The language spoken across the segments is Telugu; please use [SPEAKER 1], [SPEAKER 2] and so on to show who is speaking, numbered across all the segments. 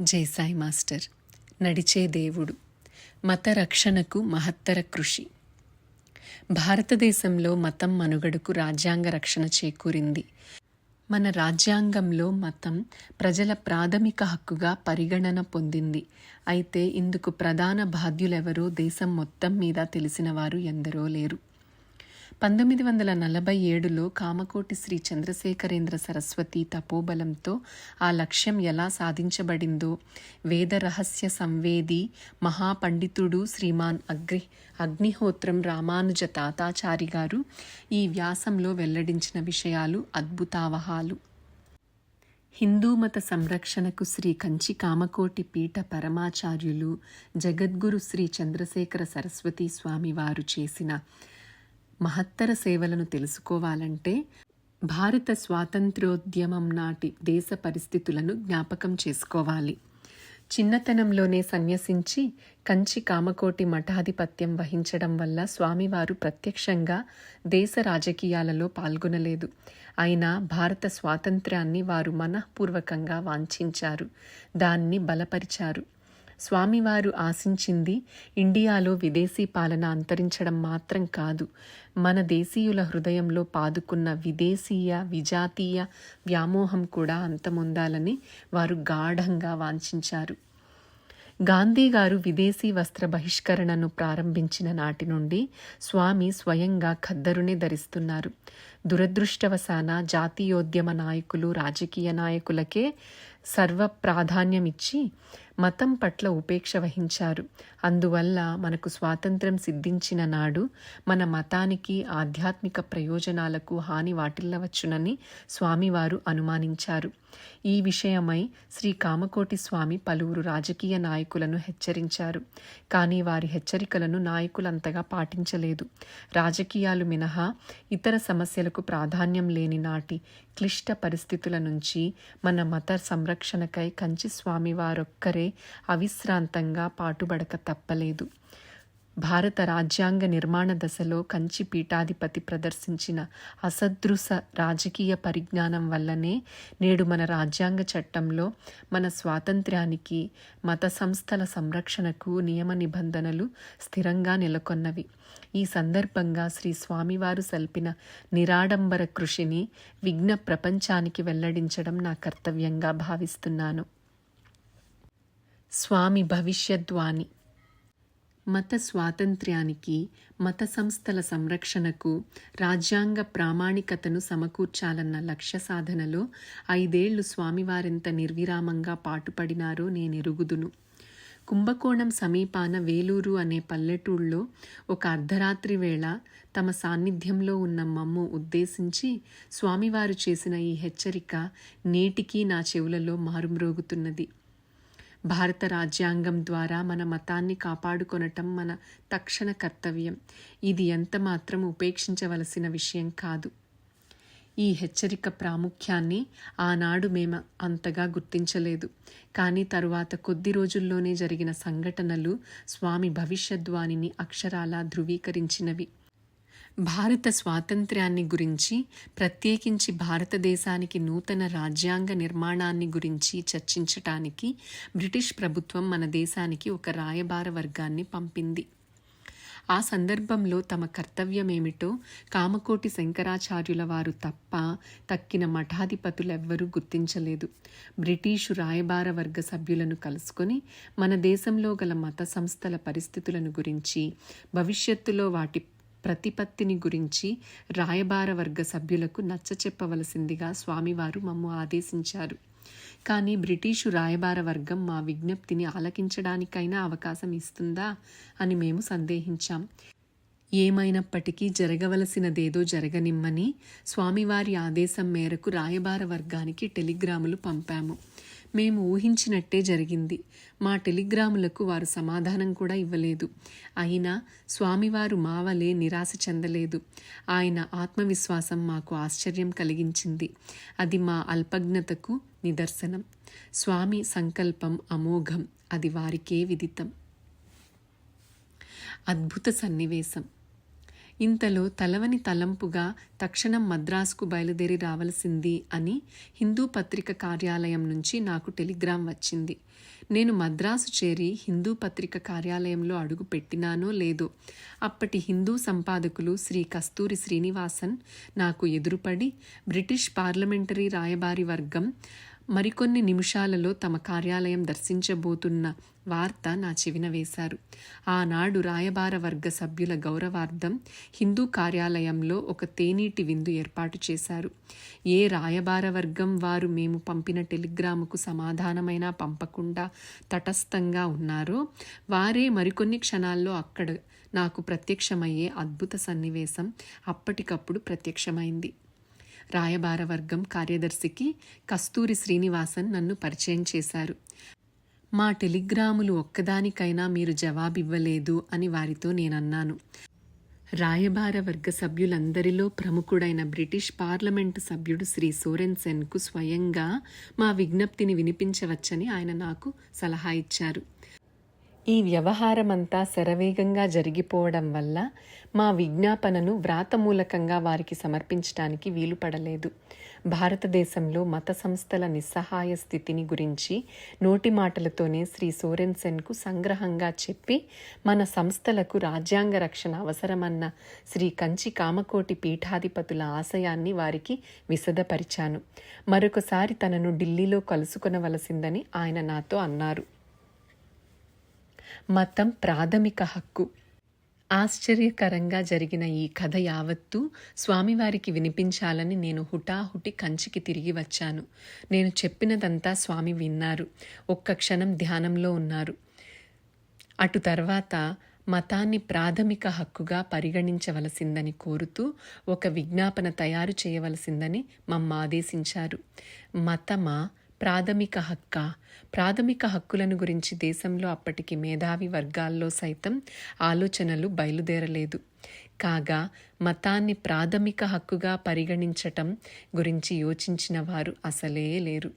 [SPEAKER 1] జై సాయి మాస్టర్. నడిచే దేవుడు. మత రక్షణకు మహత్తర కృషి. భారతదేశంలో మతం మనుగడకు రాజ్యాంగ రక్షణ చేకూరింది. మన రాజ్యాంగంలో మతం ప్రజల ప్రాథమిక హక్కుగా పరిగణన పొందింది. అయితే ఇందుకు ప్రధాన బాధ్యులెవరో దేశం మొత్తం మీద తెలిసిన వారు ఎందరో లేరు. పంతొమ్మిది వందల నలభై ఏడులో కామకోటి శ్రీ చంద్రశేఖరేంద్ర సరస్వతి తపోబలంతో ఆ లక్ష్యం ఎలా సాధించబడిందో వేద రహస్య సంవేది మహాపండితుడు శ్రీమాన్ అగ్ని అగ్నిహోత్రం రామానుజ తాతాచారి గారు ఈ వ్యాసంలో వెల్లడించిన విషయాలు అద్భుతావహాలు. హిందూ మత సంరక్షణకు శ్రీ కంచి కామకోటి పీఠ పరమాచార్యులు జగద్గురు శ్రీ చంద్రశేఖర సరస్వతి స్వామి వారు చేసిన మహత్తర సేవలను తెలుసుకోవాలంటే భారత స్వాతంత్ర్యోద్యమం నాటి దేశ పరిస్థితులను జ్ఞాపకం చేసుకోవాలి. చిన్నతనంలోనే సన్యసించి కంచి కామకోటి మఠాధిపత్యం వహించడం వల్ల స్వామివారు ప్రత్యక్షంగా దేశ రాజకీయాలలో పాల్గొనలేదు. అయినా భారత స్వాతంత్ర్యాన్ని వారు మనఃపూర్వకంగా వాంఛించారు. దాన్ని బలపరిచారు. స్వామివారు ఆశించింది ఇండియాలో విదేశీ పాలన అంతరించడం మాత్రం కాదు. మన దేశీయుల హృదయంలో పాదుకున్న విదేశీయ విజాతీయ వ్యామోహం కూడా అంతమొందాలని వారు గాఢంగా వాంఛించారు. గాంధీ గారు విదేశీ వస్త్ర బహిష్కరణను ప్రారంభించిన నాటి నుండి స్వామి స్వయంగా ఖద్దరునే ధరిస్తున్నారు. దురదృష్టవశాన జాతీయోద్యమ నాయకులు రాజకీయ నాయకులకే సర్వ ప్రాధాన్యమిచ్చి మతం పట్ల ఉపేక్ష వహించారు. అందువల్ల మనకు స్వాతంత్ర్యం సిద్ధించిన నాడు మన మతానికి ఆధ్యాత్మిక ప్రయోజనాలకు హాని వాటిల్లవచ్చునని స్వామివారు అనుమానించారు. ఈ విషయమై శ్రీ కామకోటి స్వామి పలువురు రాజకీయ నాయకులను హెచ్చరించారు. కానీ వారి హెచ్చరికలను నాయకులంతగా పాటించలేదు. రాజకీయాలు మినహా ఇతర సమస్యలకు ప్రాధాన్యం లేని నాటి క్లిష్ట పరిస్థితుల నుంచి మన మత సంరక్షణకై కంచి స్వామి వారొక్కరే అవిశ్రాంతంగా పాటుబడక తప్పలేదు. భారత రాజ్యాంగ నిర్మాణ దశలో కంచి పీఠాధిపతి ప్రదర్శించిన అసదృశ రాజకీయ పరిజ్ఞానం వల్లనే నేడు మన రాజ్యాంగ చట్టంలో మన స్వాతంత్ర్యానికి మత సంస్థల సంరక్షణకు నియమ నిబంధనలు స్థిరంగా నెలకొన్నవి. ఈ సందర్భంగా శ్రీ స్వామివారు సల్పిన నిరాడంబర కృషిని విఘ్న ప్రపంచానికి వెల్లడించడం నా కర్తవ్యంగా భావిస్తున్నాను. స్వామి భవిష్యద్వాణి మత స్వాతంత్ర్యానికి మత సంస్థల సంరక్షణకు రాజ్యాంగ ప్రామాణికతను సమకూర్చాలన్న లక్ష్య సాధనలో ఐదేళ్ళు స్వామివారెంత నిర్విరామంగా పాటుపడినారో నేనెరుగుదును. కుంభకోణం సమీపాన వేలూరు అనే పల్లెటూళ్ళలో ఒక అర్ధరాత్రి వేళ తమ సాన్నిధ్యంలో ఉన్న మమ్ము ఉద్దేశించి స్వామివారు చేసిన ఈ హెచ్చరిక నేటికీ నా చెవులలో మారుమ్రోగుతున్నది. భారత రాజ్యాంగం ద్వారా మన మతాన్ని కాపాడుకొనటం మన తక్షణ కర్తవ్యం. ఇది ఎంత మాత్రం ఉపేక్షించవలసిన విషయం కాదు. ఈ హెచ్చరిక ప్రాముఖ్యాన్ని ఆనాడు మేము అంతగా గుర్తించలేదు. కానీ తరువాత కొద్ది రోజుల్లోనే జరిగిన సంఘటనలు స్వామి భవిష్యద్వాణిని అక్షరాలా ధృవీకరించినవి. భారత స్వాతంత్ర్యాన్ని గురించి ప్రత్యేకించి భారతదేశానికి నూతన రాజ్యాంగ నిర్మాణాన్ని గురించి చర్చించటానికి బ్రిటిష్ ప్రభుత్వం మన దేశానికి ఒక రాయబార వర్గాన్ని పంపింది. ఆ సందర్భంలో తమ కర్తవ్యమేమిటో కామకోటి శంకరాచార్యుల వారు తప్ప తక్కిన మఠాధిపతులెవ్వరూ గుర్తించలేదు. బ్రిటీషు రాయబార వర్గ సభ్యులను కలుసుకొని మన దేశంలో గల మత సంస్థల పరిస్థితులను గురించి భవిష్యత్తులో వాటి ప్రతిపత్తిని గురించి రాయబార వర్గ సభ్యులకు నచ్చచెప్పవలసిందిగా స్వామివారు మమ్ము ఆదేశించారు. కానీ బ్రిటీషు రాయబార వర్గం మా విజ్ఞప్తిని ఆలకించడానికైనా అవకాశం ఇస్తుందా అని మేము సందేహించాం. ఏమైనప్పటికీ జరగవలసినదేదో జరగనిమ్మని స్వామివారి ఆదేశం మేరకు రాయబార వర్గానికి టెలిగ్రాములు పంపాము. మేము ఊహించినట్టే జరిగింది. మా టెలిగ్రాములకు వారు సమాధానం కూడా ఇవ్వలేదు. అయినా స్వామివారు మావలే నిరాశ చెందలేదు. ఆయన ఆత్మవిశ్వాసం మాకు ఆశ్చర్యం కలిగించింది. అది మా అల్పజ్ఞతకు నిదర్శనం. స్వామి సంకల్పం అమోఘం. అది వారికే విదితం. అద్భుత సన్నివేశం. ఇంతలో తలవని తలంపుగా తక్షణం మద్రాసుకు బయలుదేరి రావలసింది అని హిందూ పత్రిక కార్యాలయం నుంచి నాకు టెలిగ్రామ్ వచ్చింది. నేను మద్రాసు చేరి హిందూ పత్రిక కార్యాలయంలో అడుగు పెట్టినానో లేదో అప్పటి హిందూ సంపాదకులు శ్రీ కస్తూరి శ్రీనివాసన్ నాకు ఎదురుపడి బ్రిటిష్ పార్లమెంటరీ రాయబారి వర్గం మరికొన్ని నిమిషాలలో తమ కార్యాలయం దర్శించబోతున్న వార్త నా చెవిన వేశారు. ఆనాడు రాయబార వర్గ సభ్యుల గౌరవార్థం హిందూ కార్యాలయంలో ఒక తేనీటి విందు ఏర్పాటు చేశారు. ఏ రాయబార వర్గం వారు మేము పంపిన టెలిగ్రాముకు సమాధానమైనా పంపకుండా తటస్థంగా ఉన్నారో వారే మరికొన్ని క్షణాల్లో అక్కడ నాకు ప్రత్యక్షమయ్యే అద్భుత సన్నివేశం అప్పటికప్పుడు ప్రత్యక్షమైంది. రాయబార వర్గం కార్యదర్శికి కస్తూరి శ్రీనివాసన్ నన్ను పరిచయం చేశారు. మా టెలిగ్రాములు ఒక్కదానికైనా మీరు జవాబివ్వలేదు అని వారితో నేనన్నాను. రాయబార వర్గ సభ్యులందరిలో ప్రముఖుడైన బ్రిటిష్ పార్లమెంటు సభ్యుడు శ్రీ సోరెన్సెన్కు స్వయంగా మా విజ్ఞప్తిని వినిపించవచ్చని ఆయన నాకు సలహా ఇచ్చారు. ఈ వ్యవహారమంతా శరవేగంగా జరిగిపోవడం వల్ల మా విజ్ఞాపనను వ్రాతమూలకంగా వారికి సమర్పించడానికి వీలు పడలేదు భారతదేశంలో మత సంస్థల నిస్సహాయ స్థితిని గురించి నోటి మాటలతోనే శ్రీ సోరెన్సెన్కు సంగ్రహంగా చెప్పి మన సంస్థలకు రాజ్యాంగ రక్షణ అవసరమన్న శ్రీ కంచి కామకోటి పీఠాధిపతుల ఆశయాన్ని వారికి విశదపరిచాను. మరొకసారి తనను ఢిల్లీలో కలుసుకొనవలసిందని ఆయన నాతో అన్నారు. మతం ప్రాథమిక హక్కు. ఆశ్చర్యకరంగా జరిగిన ఈ కథ యావత్తూ స్వామివారికి వినిపించాలని నేను హుటాహుటి కంచికి తిరిగి వచ్చాను. నేను చెప్పినదంతా స్వామి విన్నారు. ఒక్క క్షణం ధ్యానంలో ఉన్నారు. అటు తర్వాత మతాన్ని ప్రాథమిక హక్కుగా పరిగణించవలసిందని కోరుతూ ఒక విజ్ఞాపన తయారు చేయవలసిందని మమ్మ ఆదేశించారు. మతమా ప్రాథమిక హక్క. ప్రాథమిక హక్కులను గురించి దేశంలో అప్పటికి మేధావి వర్గాల్లో సైతం ఆలోచనలు బయలుదేరలేదు. కాగా మతాన్ని ప్రాథమిక హక్కుగా పరిగణించటం గురించి యోచించిన వారు అసలే లేరు.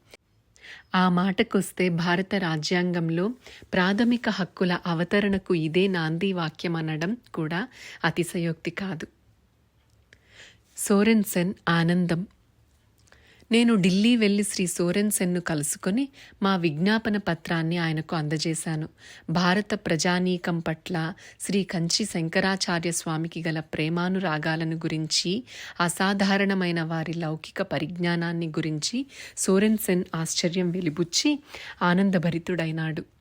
[SPEAKER 1] ఆ మాటకొస్తే భారత రాజ్యాంగంలో ప్రాథమిక హక్కుల అవతరణకు ఇదే నాంది వాక్యం అనడం కూడా అతిశయోక్తి కాదు. సోరెన్సెన్ ఆనందం నేను ఢిల్లీ వెళ్ళి శ్రీ సోరెన్ సెన్ను కలుసుకొని మా విజ్ఞాపన పత్రాన్ని ఆయనకు అందజేశాను. భారత ప్రజానీకం పట్ల శ్రీ కంచి శంకరాచార్య స్వామికి గల ప్రేమానురాగాలను గురించి అసాధారణమైన వారి లౌకిక పరిజ్ఞానాన్ని గురించి సోరెన్ సెన్ ఆశ్చర్యం వెలిబుచ్చి ఆనందభరితుడైనాడు.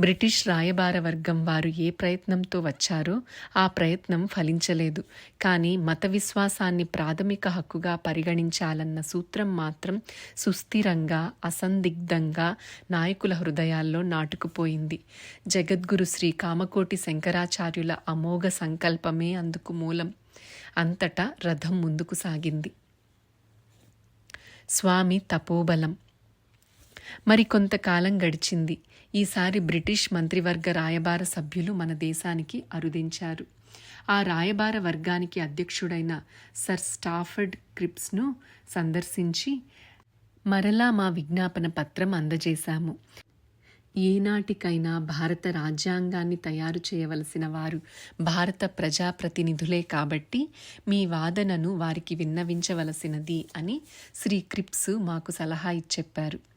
[SPEAKER 1] బ్రిటిష్ రాయబార వర్గం వారు ఏ ప్రయత్నంతో వచ్చారో ఆ ప్రయత్నం ఫలించలేదు. కానీ మత విశ్వాసాన్ని ప్రాథమిక హక్కుగా పరిగణించాలన్న సూత్రం మాత్రం సుస్థిరంగా అసందిగ్ధంగా నాయకుల హృదయాల్లో నాటుకుపోయింది. జగద్గురు శ్రీ కామకోటి శంకరాచార్యుల అమోఘ సంకల్పమే అందుకు మూలం. అంతటా రథం ముందుకు సాగింది. స్వామి తపోబలం. మరి కొంతకాలం గడిచింది. ఈసారి బ్రిటిష్ మంత్రివర్గ రాయబార సభ్యులు మన దేశానికి అరుదించారు. ఆ రాయబార వర్గానికి అధ్యక్షుడైన సర్ స్టాఫర్డ్ క్రిప్స్ను సందర్శించి మరలా మా విజ్ఞాపన పత్రం అందజేశాము. ఏనాటికైనా భారత రాజ్యాంగాన్ని తయారు చేయవలసిన వారు భారత ప్రజాప్రతినిధులే కాబట్టి మీ వాదనను వారికి విన్నవించవలసినది అని శ్రీ క్రిప్స్ మాకు సలహా ఇచ్చెప్పారు.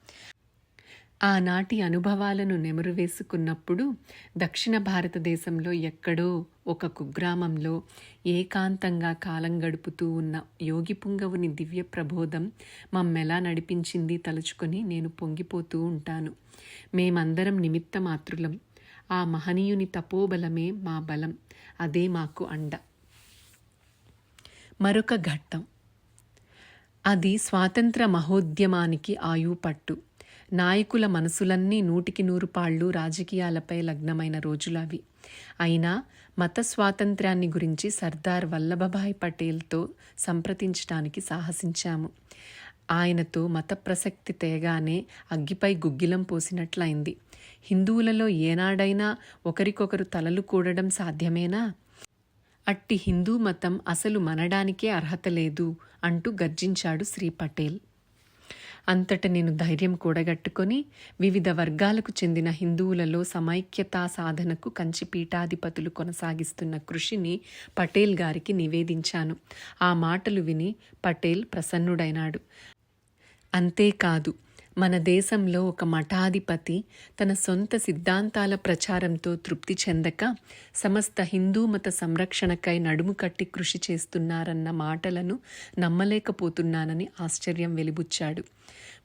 [SPEAKER 1] ఆనాటి అనుభవాలను నెమరు వేసుకున్నప్పుడు దక్షిణ భారతదేశంలో ఎక్కడో ఒక కుగ్రామంలో ఏకాంతంగా కాలం గడుపుతూ ఉన్న యోగి పుంగవుని దివ్య ప్రబోధం మమ్మెలా నడిపించింది తలుచుకొని నేను పొంగిపోతూ ఉంటాను. మేమందరం నిమిత్త మాతృలం ఆ మహనీయుని తపోబలమే మా బలం. అదే మాకు అండ. మరొక ఘట్టం. అది స్వాతంత్ర మహోద్యమానికి ఆయుపట్టు. నాయకుల మనసులన్నీ నూటికి నూరు పాళ్ళు రాజకీయాలపై లగ్నమైన రోజులవి. అయినా మత స్వాతంత్ర్యాన్ని గురించి సర్దార్ వల్లభభాయ్ పటేల్తో సంప్రదించడానికి సాహసించాము. ఆయనతో మత ప్రసక్తి తేగానే అగ్గిపై గుగ్గిలం పోసినట్లయింది. హిందువులలో ఏనాడైనా ఒకరికొకరు తలలు కూడడం సాధ్యమేనా? అట్టి హిందూ మతం అసలు మనడానికే అర్హత లేదు అంటూ గర్జించాడు శ్రీ పటేల్. అంతట నేను ధైర్యం కూడగట్టుకొని వివిధ వర్గాలకు చెందిన హిందువులలో సమైక్యతా సాధనకు కంచి పీఠాధిపతులు కొనసాగిస్తున్న కృషిని పటేల్ గారికి నివేదించాను. ఆ మాటలు విని పటేల్ ప్రసన్నుడైనాడు. అంతేకాదు మన దేశంలో ఒక మఠాధిపతి తన సొంత సిద్ధాంతాల ప్రచారంతో తృప్తి చెందక సమస్త హిందూ మత సంరక్షణకై నడుము కట్టి కృషి చేస్తున్నారన్న మాటలను నమ్మలేకపోతున్నానని ఆశ్చర్యం వెలిబుచ్చాడు.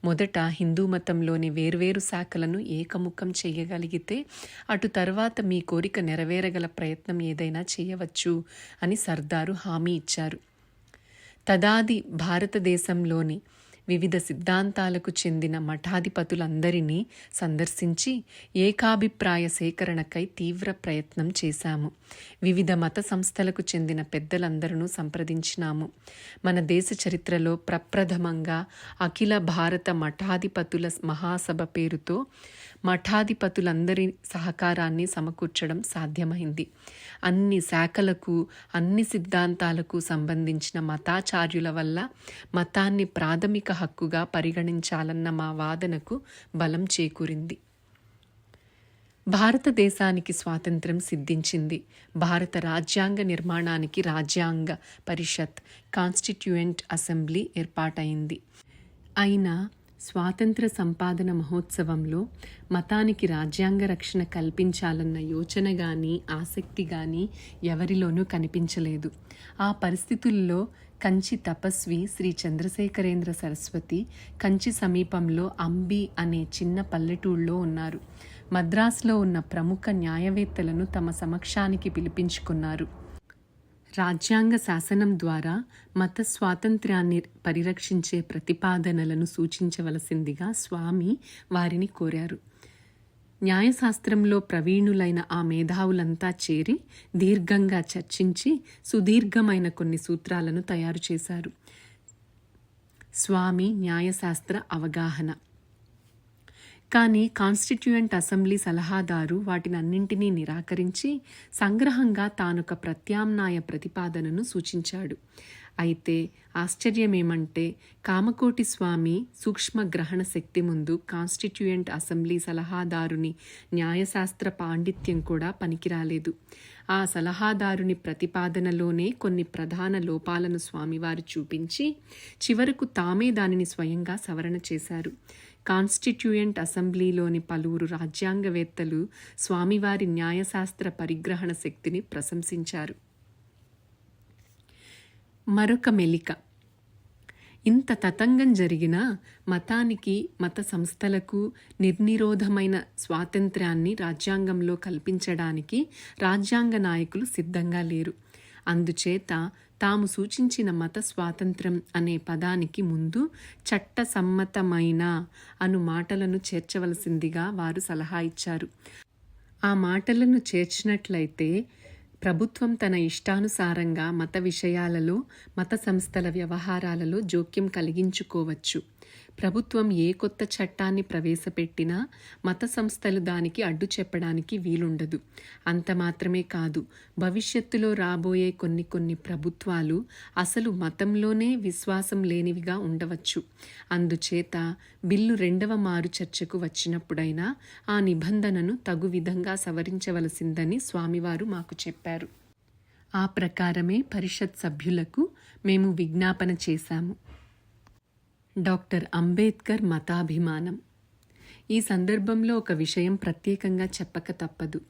[SPEAKER 1] మొదట హిందూ మతంలోని వేర్వేరు శాఖలను ఏకముఖం చేయగలిగితే అటు తర్వాత మీ కోరిక నెరవేరగల ప్రయత్నం ఏదైనా చేయవచ్చు అని సర్దారు హామీ ఇచ్చారు. తదాది భారతదేశంలోని వివిధ సిద్ధాంతాలకు చెందిన మఠాధిపతులందరినీ సందర్శించి ఏకాభిప్రాయ సేకరణకై తీవ్ర ప్రయత్నం చేశాము. వివిధ మత సంస్థలకు చెందిన పెద్దలందరూ సంప్రదించినాము. మన దేశ చరిత్రలో ప్రప్రథమంగా అఖిల భారత మఠాధిపతుల మహాసభ పేరుతో మఠాధిపతులందరి సహకారాన్ని సమకూర్చడం సాధ్యమైంది. అన్ని శాఖలకు అన్ని సిద్ధాంతాలకు సంబంధించిన మతాచార్యుల వల్ల మతాన్ని ప్రాథమిక హక్కుగా పరిగణించాలన్న మా వాదనకు బలం చేకూరింది. భారతదేశానికి స్వాతంత్రం సిద్ధించింది. భారత రాజ్యాంగ నిర్మాణానికి రాజ్యాంగ పరిషత్ కాన్స్టిట్యూయెంట్ అసెంబ్లీ ఏర్పాటైంది. అయినా స్వాతంత్ర సంపాదన మహోత్సవంలో మతానికి రాజ్యాంగ రక్షణ కల్పించాలన్న యోచన కానీ ఆసక్తి కానీ ఎవరిలోనూ కనిపించలేదు. ఆ పరిస్థితుల్లో కంచి తపస్వి శ్రీ చంద్రశేఖరేంద్ర సరస్వతి కంచి సమీపంలో అంబి అనే చిన్న పల్లెటూళ్ళలో ఉన్నారు. మద్రాసులో ఉన్న ప్రముఖ న్యాయవేత్తలను తమ సమక్షానికి పిలిపించుకున్నారు. రాజ్యాంగ శాసనం ద్వారా మత స్వాతంత్ర్యాన్ని పరిరక్షించే ప్రతిపాదనలను సూచించవలసిందిగా స్వామి వారిని కోరారు. న్యాయశాస్త్రంలో ప్రవీణులైన ఆ మేధావులంతా చేరి దీర్ఘంగా చర్చించి సుదీర్ఘమైన కొన్ని సూత్రాలను తయారు చేశారు. స్వామి న్యాయశాస్త్ర అవగాహన కానీ కాన్స్టిట్యూయెంట్ అసెంబ్లీ సలహాదారు వాటిని అన్నింటినీ నిరాకరించి సంగ్రహంగా తానొక ప్రత్యామ్నాయ ప్రతిపాదనను సూచించాడు. అయితే ఆశ్చర్యమేమంటే కామకోటి స్వామి సూక్ష్మ గ్రహణ శక్తి ముందు కాన్స్టిట్యూయెంట్ అసెంబ్లీ సలహాదారుని న్యాయశాస్త్ర పాండిత్యం కూడా పనికిరాలేదు. ఆ సలహాదారుని ప్రతిపాదనలోనే కొన్ని ప్రధాన లోపాలను స్వామివారు చూపించి చివరకు తామే దానిని స్వయంగా సవరణ చేశారు. కాన్స్టిట్యూయెంట్ అసెంబ్లీలోని పలువురు రాజ్యాంగవేత్తలు స్వామివారి న్యాయశాస్త్ర పరిగ్రహణ శక్తిని ప్రశంసించారు. మరొక మెలిక. ఇంత తతంగం జరిగినా మతానికి మత సంస్థలకు నిర్నిరోధమైన స్వాతంత్ర్యాన్ని రాజ్యాంగంలో కల్పించడానికి రాజ్యాంగ నాయకులు సిద్ధంగా లేరు. అందుచేత తాము సూచించిన మత స్వాతంత్రం అనే పదానికి ముందు చట్టసమ్మతమైన అను మాటలను చేర్చవలసిందిగా వారు సలహా ఇచ్చారు. ఆ మాటలను చేర్చినట్లయితే ప్రభుత్వం తన ఇష్టానుసారంగా మత విషయాలలో మత సంస్థల వ్యవహారాలలో జోక్యం కలిగించుకోవచ్చు. ప్రభుత్వం ఏ కొత్త చట్టాన్ని ప్రవేశపెట్టినా మత సంస్థలు దానికి అడ్డు చెప్పడానికి వీలుండదు. అంత మాత్రమే కాదు భవిష్యత్తులో రాబోయే కొన్ని కొన్ని ప్రభుత్వాలు అసలు మతంలోనే విశ్వాసం లేనివిగా ఉండవచ్చు. అందుచేత బిల్లు రెండవ మారు చర్చకు వచ్చినప్పుడైనా ఆ నిబంధనను తగు విధంగా సవరించవలసిందని స్వామివారు మాకు చెప్పారు. ఆ ప్రకారమే పరిషత్ సభ్యులకు మేము విజ్ఞాపన చేశాము. డాక్టర్ అంబేద్కర్ మతాభిమానం. ఈ సందర్భంలో ఒక విషయం ప్రత్యేకంగా చెప్పక తప్పదు.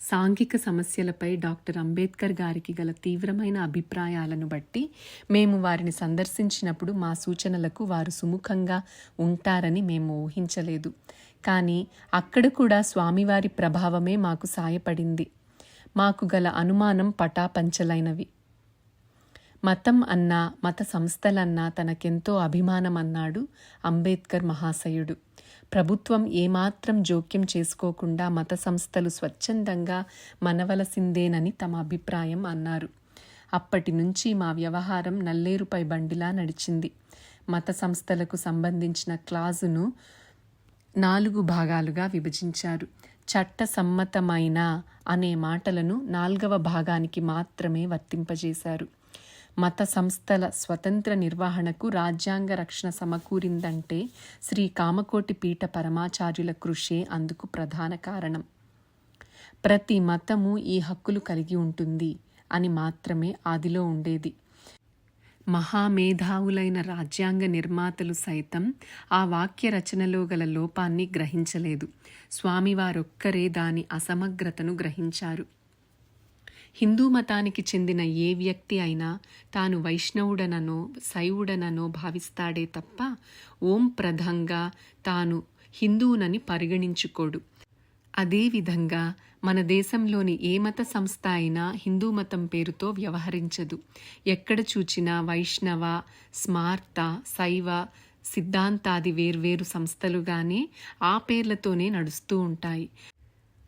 [SPEAKER 1] సాంఘిక సమస్యలపై డాక్టర్ అంబేద్కర్ గారికి గల తీవ్రమైన అభిప్రాయాలను బట్టి మేము వారిని సందర్శించినప్పుడు మా సూచనలకు వారు సుముఖంగా ఉంటారని మేము ఊహించలేదు. కానీ అక్కడ కూడా స్వామివారి ప్రభావమే మాకు సాయపడింది. మాకు గల అనుమానం పటాపంచలైనవి. మతం అన్నా మత సంస్థలన్నా తనకెంతో అభిమానం అన్నాడు అంబేద్కర్ మహాశయుడు. ప్రభుత్వం ఏమాత్రం జోక్యం చేసుకోకుండా మత సంస్థలు స్వచ్ఛందంగా మనవలసిందేనని తమ అభిప్రాయం అన్నారు. అప్పటి నుంచి మా వ్యవహారం నల్లేరుపై బండిలా నడిచింది. మత సంస్థలకు సంబంధించిన క్లాజును నాలుగు భాగాలుగా విభజించారు. చట్టసమ్మతమైన అనే మాటలను నాల్గవ భాగానికి మాత్రమే వర్తింపజేశారు. మత సంస్థల స్వతంత్ర నిర్వహణకు రాజ్యాంగ రక్షణ సమకూరిందంటే శ్రీ కామకోటి పీఠ పరమాచార్యుల కృషే అందుకు ప్రధాన కారణం. ప్రతి మతము ఈ హక్కులు కలిగి ఉంటుంది అని మాత్రమే ఆదిలో ఉండేది. మహామేధావులైన రాజ్యాంగ నిర్మాతలు సైతం ఆ వాక్య రచనలో గల లోపాన్ని గ్రహించలేదు. స్వామివారొక్కరే దాని అసమగ్రతను గ్రహించారు. హిందూ మతానికి చెందిన ఏ వ్యక్తి అయినా తాను వైష్ణవుడననో శైవుడననో భావిస్తాడే తప్ప ఓం ప్రధంగా తాను హిందువునని పరిగణించుకోడు. అదేవిధంగా మన దేశంలోని ఏ మత సంస్థ అయినా హిందూ మతం పేరుతో వ్యవహరించదు. ఎక్కడ చూచినా వైష్ణవ స్మార్త శైవ సిద్ధాంతాది వేర్వేరు సంస్థలుగానే ఆ పేర్లతోనే నడుస్తూ ఉంటాయి.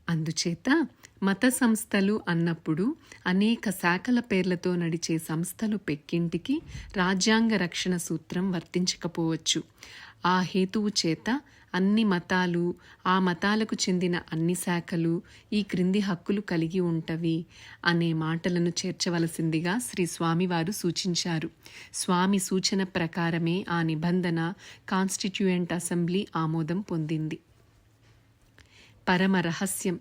[SPEAKER 1] అందుచేత మత సంస్థలు అన్నప్పుడు అనేక శాఖల పేర్లతో నడిచే సంస్థలు పెక్కింటికి రాజ్యాంగ రక్షణ సూత్రం వర్తించకపోవచ్చు. ఆ హేతువు చేత అన్ని మతాలు ఆ మతాలకు చెందిన అన్ని శాఖలు ఈ క్రింది హక్కులు కలిగి ఉంటవి అనే మాటలను చేర్చవలసిందిగా శ్రీ స్వామివారు సూచించారు. స్వామి సూచన ప్రకారమే ఆ నిబంధన కాన్స్టిట్యూయెంట్ అసెంబ్లీ ఆమోదం పొందింది. పరమరహస్యం.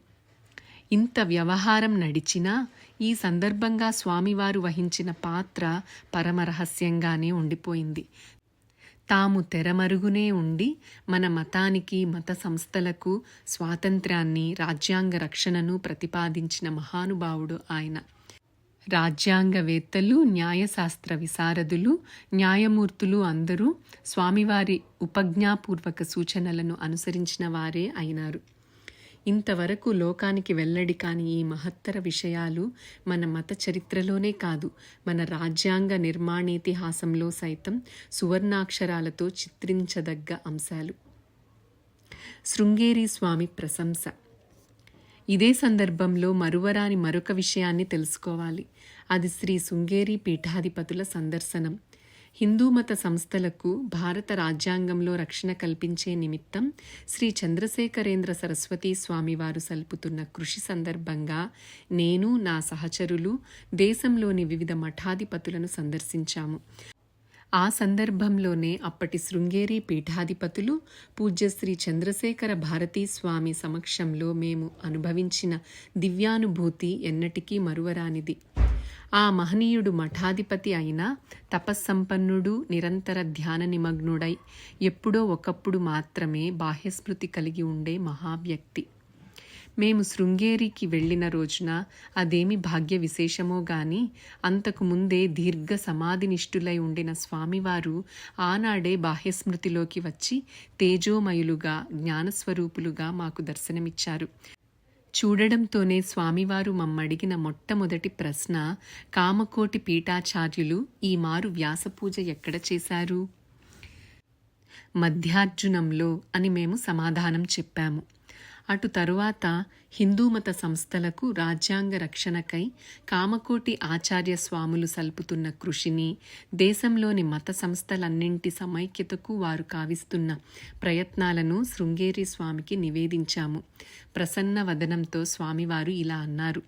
[SPEAKER 1] ఇంత వ్యవహారం నడిచినా ఈ సందర్భంగా స్వామివారు వహించిన పాత్ర పరమరహస్యంగానే ఉండిపోయింది. తాము తెరమరుగునే ఉండి మన మతానికి మత సంస్థలకు స్వాతంత్ర్యాన్ని రాజ్యాంగ రక్షణను ప్రతిపాదించిన మహానుభావుడు ఆయన. రాజ్యాంగవేత్తలు న్యాయశాస్త్ర విశారదులు న్యాయమూర్తులు అందరూ స్వామివారి ఉపజ్ఞాపూర్వక సూచనలను అనుసరించిన వారే అయినారు. ఇంతవరకు లోకానికి వెల్లడి కాని ఈ మహత్తర విషయాలు మన మత చరిత్రలోనే కాదు మన రాజ్యాంగ నిర్మాణేతిహాసంలో సైతం సువర్ణాక్షరాలతో చిత్రించదగ్గ అంశాలు. శృంగేరి స్వామి ప్రశంస. ఇదే సందర్భంలో మరువరాని మరొక విషయాన్ని తెలుసుకోవాలి. అది శ్రీ శృంగేరి పీఠాధిపతుల సందర్శనం. హిందూ మత సంస్థలకు భారత రాజ్యాంగంలో రక్షణ కల్పించే నిమిత్తం శ్రీ చంద్రశేఖరేంద్ర సరస్వతీ స్వామివారు సల్పుతున్న కృషి సందర్భంగా నేను నా సహచరులు దేశంలోని వివిధ మఠాధిపతులను సందర్శించాము. ఆ సందర్భంలోనే అప్పటి శృంగేరి పీఠాధిపతులు పూజ్య శ్రీ చంద్రశేఖర భారతీ స్వామి సమక్షంలో మేము అనుభవించిన దివ్యానుభూతి ఎన్నటికీ మరువరానిది. ఆ మహనీయుడు మఠాధిపతి అయినా తపస్సంపన్నుడు నిరంతర ధ్యాన నిమగ్నుడై ఎప్పుడో ఒకప్పుడు మాత్రమే బాహ్యస్మృతి కలిగి ఉండే మహావ్యక్తి. మేము శృంగేరికి వెళ్ళిన రోజున అదేమి భాగ్య విశేషమో గాని అంతకు ముందే దీర్ఘ సమాధినిష్ఠులై ఉండిన స్వామివారు ఆనాడే బాహ్యస్మృతిలోకి వచ్చి తేజోమయులుగా జ్ఞానస్వరూపులుగా మాకు దర్శనమిచ్చారు. చూడడంతోనే స్వామివారు మమ్మడిగిన మొట్టమొదటి ప్రశ్న కామకోటి పీఠాచార్యులు ఈ మారు వ్యాసపూజ ఎక్కడ చేశారు? మధ్యార్జునంలో అని మేము సమాధానం చెప్పాము. అటు తరువాత హిందూ మత సంస్థలకు రాజ్యాంగ రక్షణకై కామకోటి ఆచార్య స్వాములు సల్పుతున్న కృషిని దేశంలోని మత సంస్థలన్నింటి సమైక్యతకు వారు కావిస్తున్న ప్రయత్నాలను శృంగేరి స్వామికి నివేదించాము. ప్రసన్న వదనంతో స్వామివారు ఇలా అన్నారు.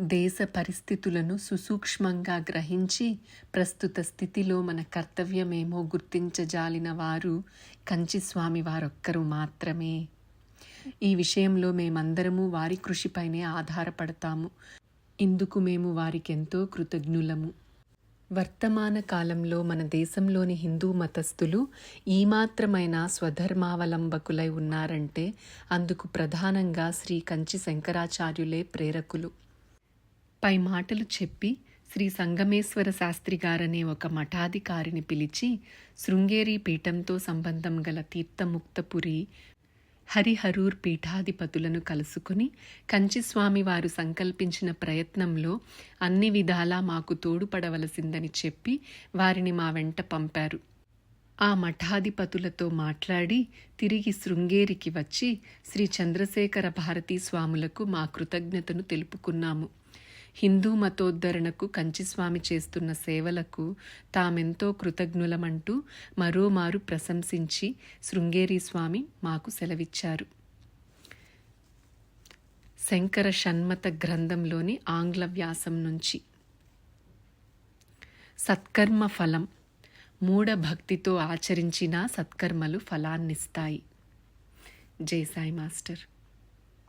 [SPEAKER 1] దేశ పరిస్థితులను సుసూక్ష్మంగా గ్రహించి ప్రస్తుత స్థితిలో మన కర్తవ్యమేమో గుర్తించజాలిన వారు కంచి స్వామి వారొక్కరు మాత్రమే. ఈ విషయంలో మేమందరము వారి కృషిపైనే ఆధారపడతాము. ఇందుకు మేము వారికెంతో కృతజ్ఞులము. వర్తమాన కాలంలో మన దేశంలోని హిందూ మతస్థులు ఈ మాత్రమైన స్వధర్మావలంబకులై ఉన్నారంటే అందుకు ప్రధానంగా శ్రీ కంచి శంకరాచార్యులే ప్రేరకులు. పై మాటలు చెప్పి శ్రీ సంగమేశ్వర శాస్త్రి గారనే ఒక మఠాధికారిని పిలిచి శృంగేరి పీఠంతో సంబంధం గల తీర్థముక్తపురి హరిహరూర్ పీఠాధిపతులను కలుసుకుని కంచిస్వామి వారు సంకల్పించిన ప్రయత్నంలో అన్ని విధాలా మాకు తోడుపడవలసిందని చెప్పి వారిని మా వెంట పంపారు. ఆ మఠాధిపతులతో మాట్లాడి తిరిగి శృంగేరికి వచ్చి శ్రీ చంద్రశేఖర భారతీ స్వాములకు మా కృతజ్ఞతను తెలుపుకున్నాము. హిందూ మతోద్ధరణకు కంచిస్వామి చేస్తున్న సేవలకు తామెంతో కృతజ్ఞులమంటూ మరోమారు ప్రశంసించి శృంగేరి స్వామి మాకు సెలవిచ్చారు. శంకర షణ్మత గ్రంథంలోని ఆంగ్ల వ్యాసం నుంచి. సత్కర్మ ఫలం. మూఢ భక్తితో ఆచరించిన సత్కర్మలు ఫలాన్నిస్తాయి. జై సాయి మాస్టర్.